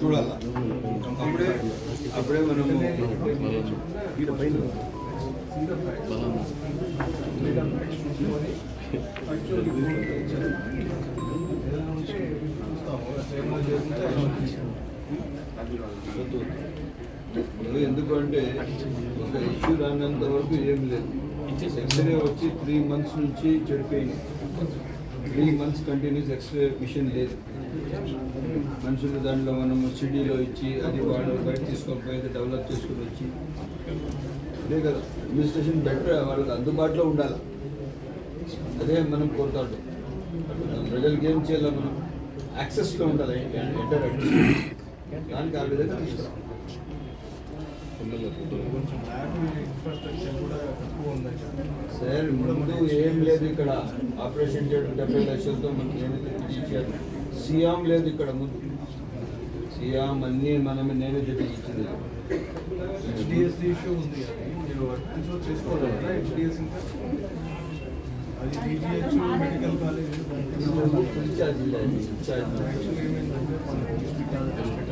చూడాలా అప్పుడే అప్పుడే మనము ఈడ పైన See the facts. Read the facts చూసుకొని actual report ఇచ్చారు. ఏదైనా ఉంటే చూస్తాము. అట్లా ఏమైనా జరిగితే ఎందుకంటే ఒక ఇష్యూ రానంత వరకు ఏం లేదు. ఎక్స్రే వచ్చి త్రీ మంత్స్ నుంచి చెడిపోయింది. Three months continuous x ray machine లేదు. మనుషులు దాంట్లో మనం సిడీలో ఇచ్చి అది వాళ్ళు బయట తీసుకొని పోయి డెవలప్ చేసుకుని వచ్చి. అదే కదా అడ్మినిస్ట్రేషన్ బెటర్ వాళ్ళకి అందుబాటులో ఉండాలి. అదే మనం కోరుతాడు ప్రజలకి ఏం చేయాలి మనం? యాక్సెస్లో ఉండాలి. ఎంటర్ దానికి ఆ విధంగా తీసుకురావాలి. సార్ ముందు ఏం లేదు ఇక్కడ ఆపరేషన్ చేయడం డెబ్బై లక్షలతో మనకి ఏమైతే ఇచ్చారు. సియాం లేదు ఇక్కడ ముందు. సియాం అన్నీ మనమే నేనే తెప్పి ఇచ్చింది. ఇష్యూ ఉంది అది. మీరు వర్క్ చేసుకోవాలి కదా హెచ్డిఎస్ ఇంకా? అది BGH medical college incharge incharge. Actually ఏమైందంటే మన డిస్ట్రిక్ట్ హాస్పిటల్